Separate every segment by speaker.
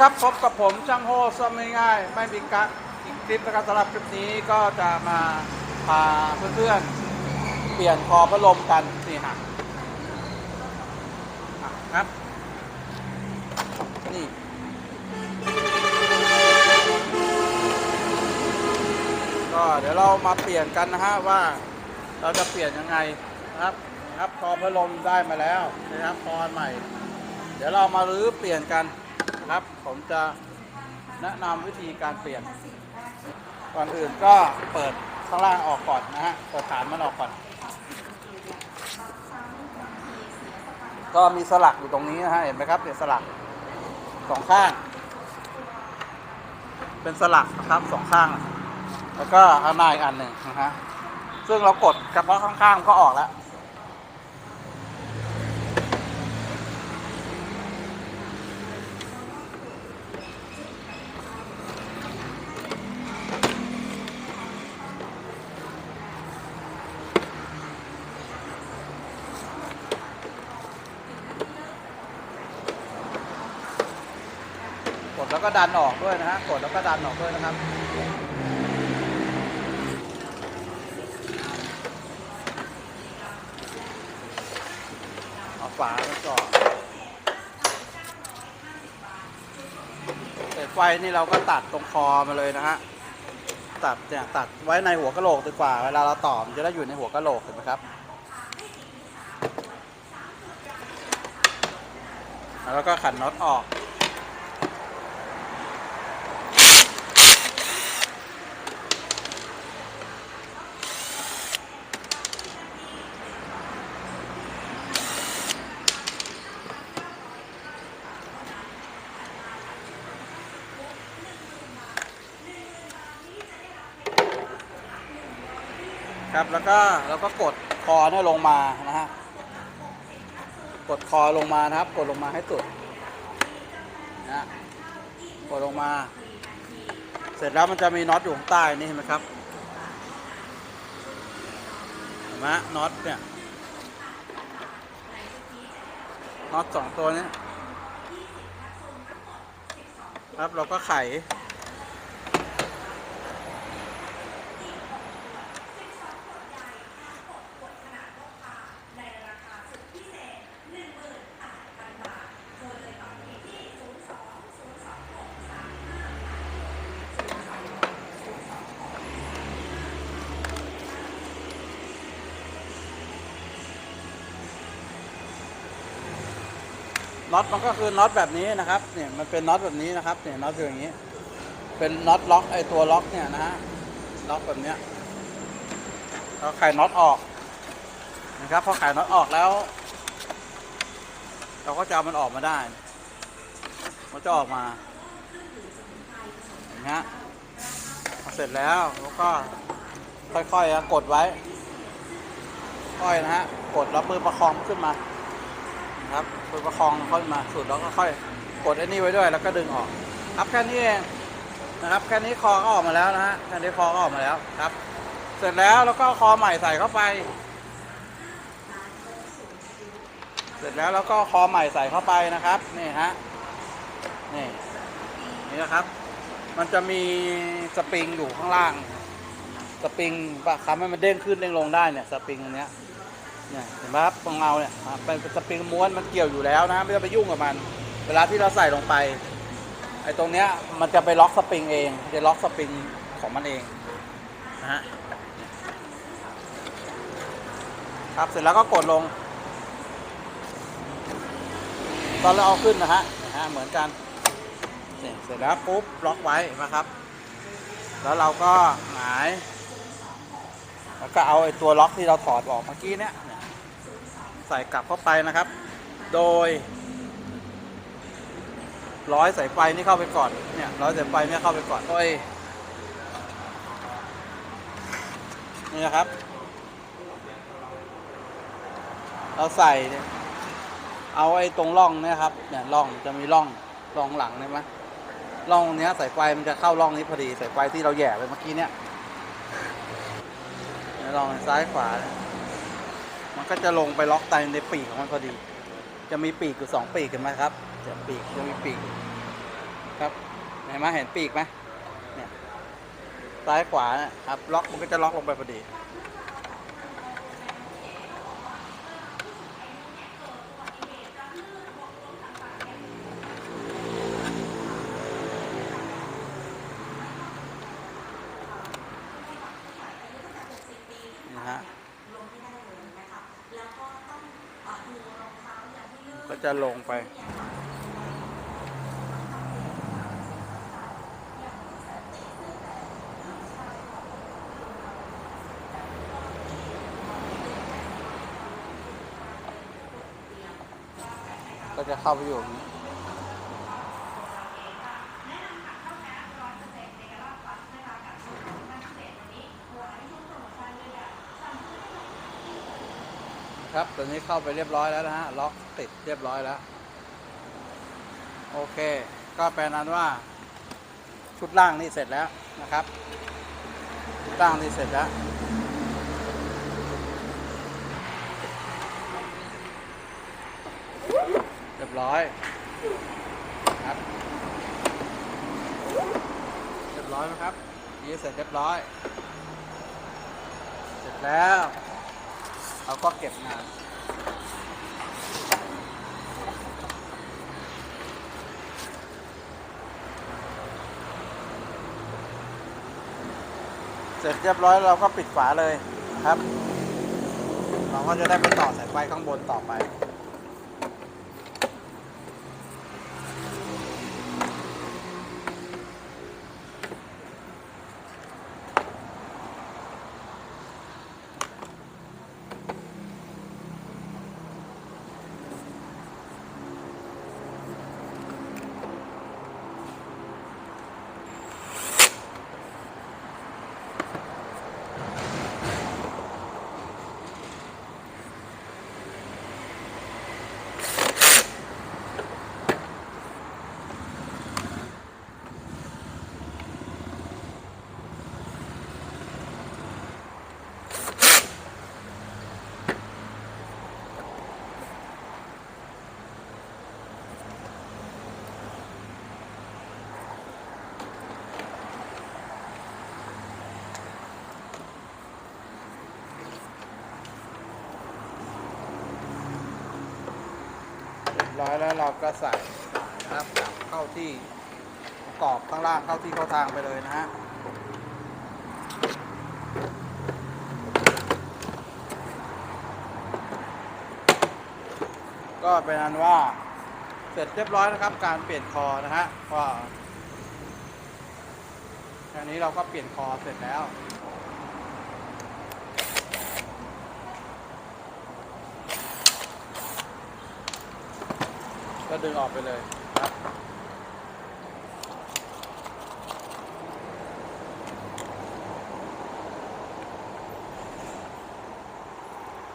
Speaker 1: ครับพบกับผมช่างโฮซ่อมง่ายๆไม่มีกะอีกคลิปนะครับสำหรับคลิปนี้ก็จะมาพาเพื่อนๆ เปลี่ยนคอพัดลมกันนี่ฮะครับ นี่ก็เดี๋ยวเรามาเปลี่ยนกันนะฮะว่าเราจะเปลี่ยนยังไงนะครับครับคอพัดลมได้มาแล้วนะครับคอนใหม่ เดี๋ยวเรามารื้อเปลี่ยนกัน นะครับ ผมจะแนะนำวิธีการเปลี่ยน ก่อนอื่นก็เปิดข้างล่างออกก่อนนะฮะเปิดฐานมันออกก่อน ก็มีสลักอยู่ตรงนี้นะฮะเห็นไหมครับเนี่ยสลักสองข้าง เป็นสลักนะครับสองข้าง แล้วก็ข้างหน้าอีกอันหนึ่งนะฮะซึ่งเรากดเพาะข้างๆก็ออกแล้ว กดแล้วก็ดันออกด้วยนะฮะกดแล้วก็ดันออกด้วยนะครับเอาฝาไปก่อนเสร็จไฟนี่เราก็ตัดตรงคอมาเลยนะฮะตัดเนี่ยตัดไว้ในหัวกะโหลกดีกว่า เวลาเราต่อมจะได้อยู่ในหัวกะโหลกเห็นไหมครับแล้วก็ขันน็อตออก ครับ แล้วก็เราก็กดคอเนี่ยลงมานะฮะ กดคอลงมานะครับ กดลงมาให้สุดนะกดลงมา เสร็จแล้วมันจะมีน็อตอยู่ข้างใต้นี่เห็นไหมครับเห็นไหมน็อตเนี่ย น็อตสองตัวนี้ครับ เราก็ไข น็อตมันก็คือน็อตแบบนี้นะครับเนี่ยมันเป็นน็อตแบบนี้นะครับเนี่ยน็อตคืออย่างนี้ เป็นน็อตล็อกไอตัวล็อกเนี่ยนะฮะล็อกแบบเนี้ยเราไขน็อตออกนะครับพอไขน็อตออกแล้ว เราก็จะเอามันออกมาได้ มันจะออกมาอย่างเงี้ยเสร็จแล้วเราก็ค่อยๆกดไว้ค่อยนะฮะกดแล้วมือประคองขึ้นมา ครับมือประคองค่อยมาสุดแล้วก็ค่อยกดไอ้นี่ไว้ด้วย แล้วก็ดึงออกครับแค่นี้เองนะครับแค่นี้คอก็ออกมาแล้วนะฮะแค่นี้คอก็ออกมาแล้วครับ เสร็จแล้วแล้วก็คอใหม่ใส่เข้าไป เสร็จแล้วแล้วก็คอใหม่ใส่เข้าไปนะครับนี่ฮะนี่นี่นะครับ มันจะมีสปริงอยู่ข้างล่าง สปริงปะครับให้มันเด้งขึ้นเด้งลงได้เนี่ยสปริงอันเนี้ย เนี่ยเห็นไหมครับตรงเงาเนี่ยเป็นเป็นสปริงม้วนมันเกี่ยวอยู่แล้วนะไม่ต้องไปยุ่งกับมัน เวลาที่เราใส่ลงไปไอ้ตรงเนี้ยมันจะไปล็อกสปริงเองจะล็อกสปริงของมันเองนะฮะครับเสร็จแล้วก็กดลง ตอนเราเอาขึ้นนะฮะนะฮะเหมือนกันเสร็จแล้วปุ๊บล็อกไว้นะครับ แล้วเราก็หงายแล้วก็เอาไอ้ตัวล็อกที่เราถอดออกเมื่อกี้เนี้ย ใส่กลับเข้าไปนะครับ โดย ร้อยสายไฟนี่เข้าไปก่อนเนี่ยร้อยสายไฟเนี่ยเข้าไปก่อนโดยนี่นะครับ เราใส่เเอาไอ้ตรงร่องเนี่ยครับเนี่ยร่องจะมีร่องร่องหลังเนี่ยไหมร่องเนี้ยสายไฟมันจะเข้าร่องนี้พอดีสายไฟที่เราแย่ไปเมื่อกี้เนี่ยลองซ้ายขวาเนี่ย ก็จะลงไปล็อกไตในปีกของมันพอดี จะมีปีกอยู่สองปีกเห็นไหมครับจะปีกจะมีปีกครับเห็นไหมเห็นปีกไหมเนี่ยซ้ายขวานะครับล็อกมันก็จะล็อกลงไปพอดี จะลงไป ก็จะเข้าไปอยู่อย่างนี้ ครับตอนนี้เข้าไปเรียบร้อยแล้วนะฮะล็อกติดเรียบร้อยแล้ว โอเค ก็แปลนั้นว่า ชุดล่างนี่เสร็จแล้วนะครับ ชุดล่างนี่เสร็จแล้วเรียบร้อยครับเรียบร้อยไหมครับนี่เสร็จเรียบร้อย เสร็จแล้ว เราก็เก็บงานเสร็จเรียบร้อยเราก็ปิดฝาเลยนะครับ เราก็จะได้ไปต่อสายไฟข้างบนต่อไป เร้อยแล้วเราก็ใส่นะครับเข้าที่ปรอบข้างล่างเข้าที่เข้าทางไปเลยนะฮะก็เป็นอันว่าเสร็จเรียบร้อยนะครับ การเปลี่ยนคอนะฮะก็แค่นี้เราก็เปลี่ยนคอเสร็จแล้ว ก็ดึงออกไปเลยครับ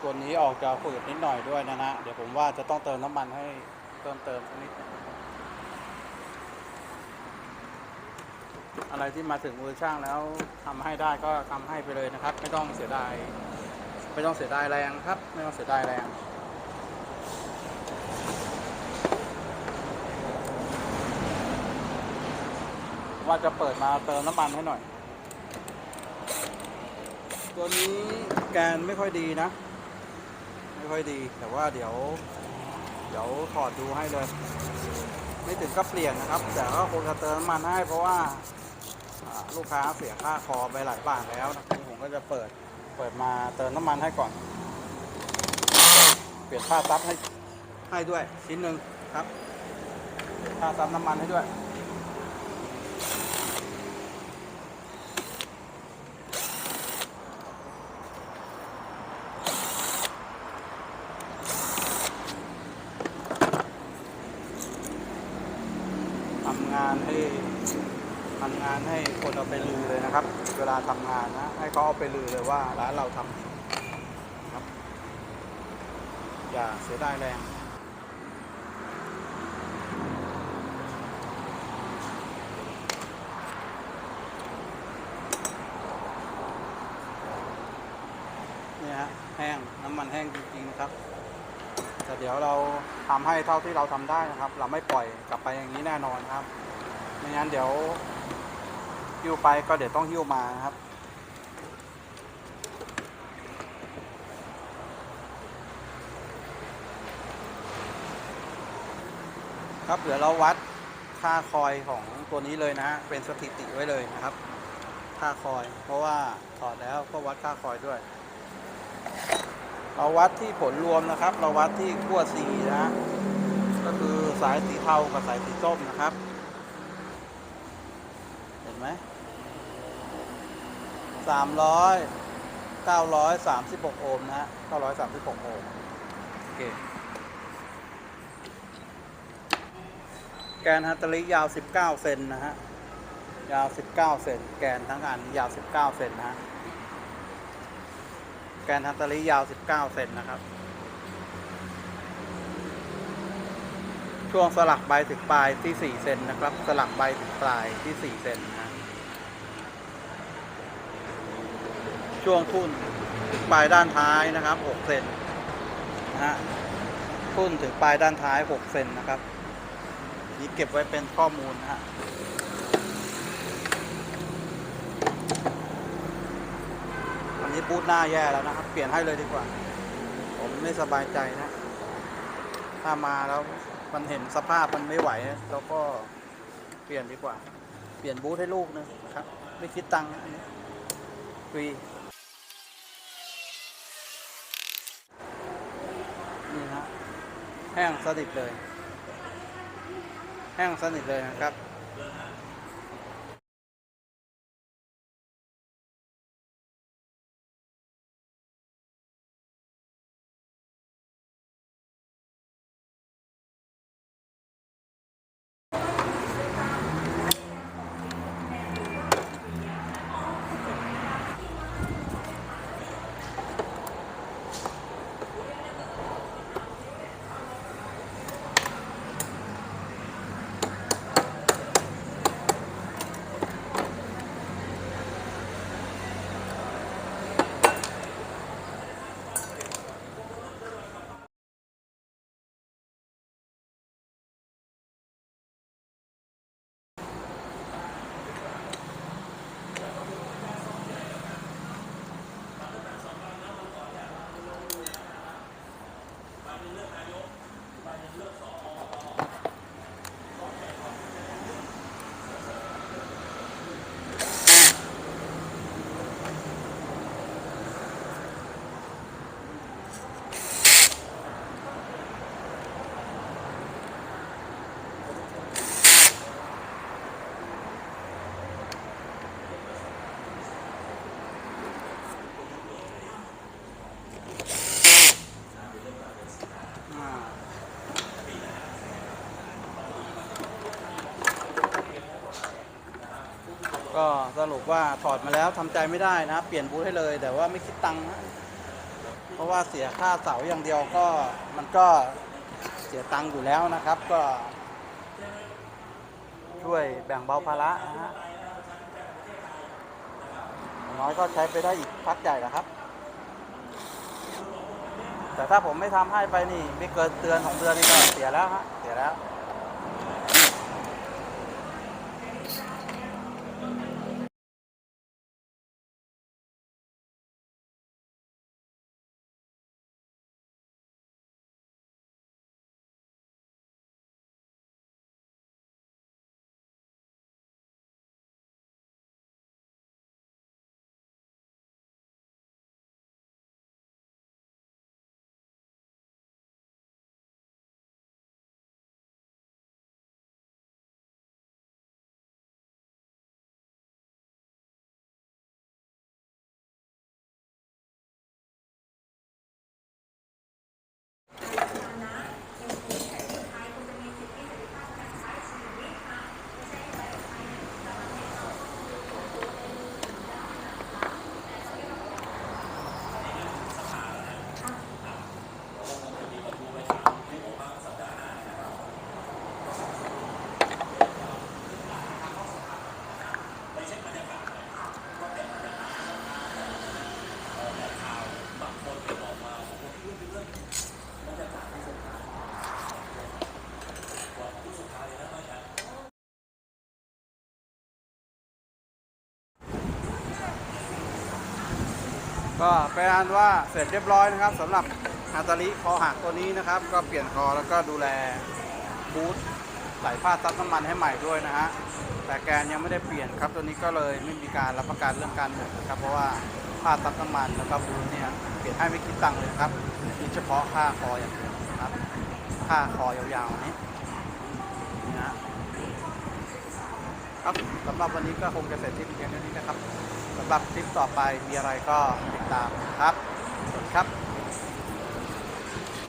Speaker 1: ตัวนี้ออกจะฝืดนิดหน่อยด้วยนะฮะเดี๋ยวผมว่าจะต้องเติมน้ำมันให้เพิ่มเติมสักนิดอะไรที่มาถึงมือช่างแล้วทำให้ได้ก็ทำให้ไปเลยนะครับ ไม่ต้องเสียดายไม่ต้องเสียดายแรงครับ ไม่ต้องเสียดายแรง ว่าจะเปิดมาเติมน้ำมันให้หน่อย ตัวนี้แกนไม่ค่อยดีนะ ไม่ค่อยดีแต่ว่าเดี๋ยว เดี๋ยวถอดดูให้เลย ไม่ถึงก็เปลี่ยนนะครับ แต่ก็คงจะเติมน้ำมันให้เพราะว่าลูกค้าเสียค่าคอไปหลายบาทแล้วนะครับผมก็จะเปิดเปิดมาเติมน้ำมันให้ก่อน เปลี่ยนผ้าซับให้ให้ด้วยชิ้นหนึ่งครับผ้าซับน้ำมันให้ด้วย ทำงานให้ทำงานให้คน เอาไปลือเลยนะครับ เวลาทำงานนะ ให้เขาเอาไปลือเลยว่าร้านเราทำดีครับ อย่าเสียดายแรงเนี่ยฮะแห้งน้ำมันแห้งจริงๆนะครับแต่เดี๋ยวเราทำให้เท่าที่เราทำได้นะครับ เราไม่ปล่อยกลับไปอย่างนี้แน่นอนครับไม่งั้นเดี๋ยว หิ้วไปก็เดี๋ยวต้องหิ้วมานะครับครับเดี๋ยวเราวัดค่าคอยของตัวนี้เลยนะฮะเป็นสถิติไว้เลยนะครับ ค่าคอย เพราะว่าถอดแล้วก็วัดค่าคอยด้วย เราวัดที่ผลรวมนะครับ เราวัดที่ขั้วสีนะฮะก็คือสายสีเทากับสายสีส้มนะครับ เห็นไหม สามร้อยเก้าร้อยสามสิบหกโอห์มนะฮะเก้าร้อยสามสิบหกโอห์มโอเค แกนฮัตเตอริยาว 19 เซนนะฮะ ยาว 19 เซน แกนทั้งอันยาว 19 เซนนะฮะ แกนฮัตเตอริยาว 19 เซนนะครับ ช่วงสลักใบถึงปลายที่ 4 เซนนะครับ สลักใบถึงปลายที่ 4 เซนนะฮะ ช่วงทุ่นถึงปลายด้านท้ายนะครับ 6 เซนนะฮะทุ่นถึงปลายด้านท้าย 6 เซนนะครับ นี่เก็บไว้เป็นข้อมูลนะฮะวันนี้บูทหน้าแย่แล้วนะครับ เปลี่ยนให้เลยดีกว่า ผมไม่สบายใจนะ ถ้ามาแล้วมันเห็นสภาพมันไม่ไหวเราก็เปลี่ยนดีกว่า เปลี่ยนบูทให้ลูกนึงนะครับ ไม่คิดตังค์อันนี้ฟรี นี่นะแห้งสนิทเลย แห้งสนิทเลยนะครับ ก็สรุปว่าถอดมาแล้วทำใจไม่ได้นะ เปลี่ยนบูทให้เลย แต่ว่าไม่คิดตังค์นะเพราะว่าเสียค่าเสาอย่างเดียวก็มันก็เสียตังค์อยู่แล้วนะครับ ก็ ช่วยแบ่งเบาภาระนะฮะน้อยก็ใช้ไปได้อีกพักใหญ่ล้วครับ แต่ถ้าผมไม่ทำให้ไปนี่ ไม่เกินเดือนของเดือนนี่ก็เสียแล้วฮะเสียแล้ว ก็เป็นอันว่าเสร็จเรียบร้อยนะครับสำหรับอาตาลิคอหักตัวนี้นะครับ ก็เปลี่ยนคอแล้วก็ดูแลบูทใส่ผ้าซับน้ำมันให้ใหม่ด้วยนะฮะแต่แกนยังไม่ได้เปลี่ยนครับตัวนี้ก็เลยไม่มีการรับประกันเรื่องการหมดนะครับ เพราะว่าผ้าซับน้ำมันแล้วก็บูทเนี่ยเปลี่ยนให้ไม่คิดตังค์เลยครับคิดเฉพาะค่าคออย่างเดียวนะครับค่าคอยาวๆนี้ ครับสำหรับวันนี้ก็คงจะเสร็จที่เพียงเท่านี้นะครับสำหรับคลิปต่อไปมีอะไรก็ติดตามครับสวัสดีครับ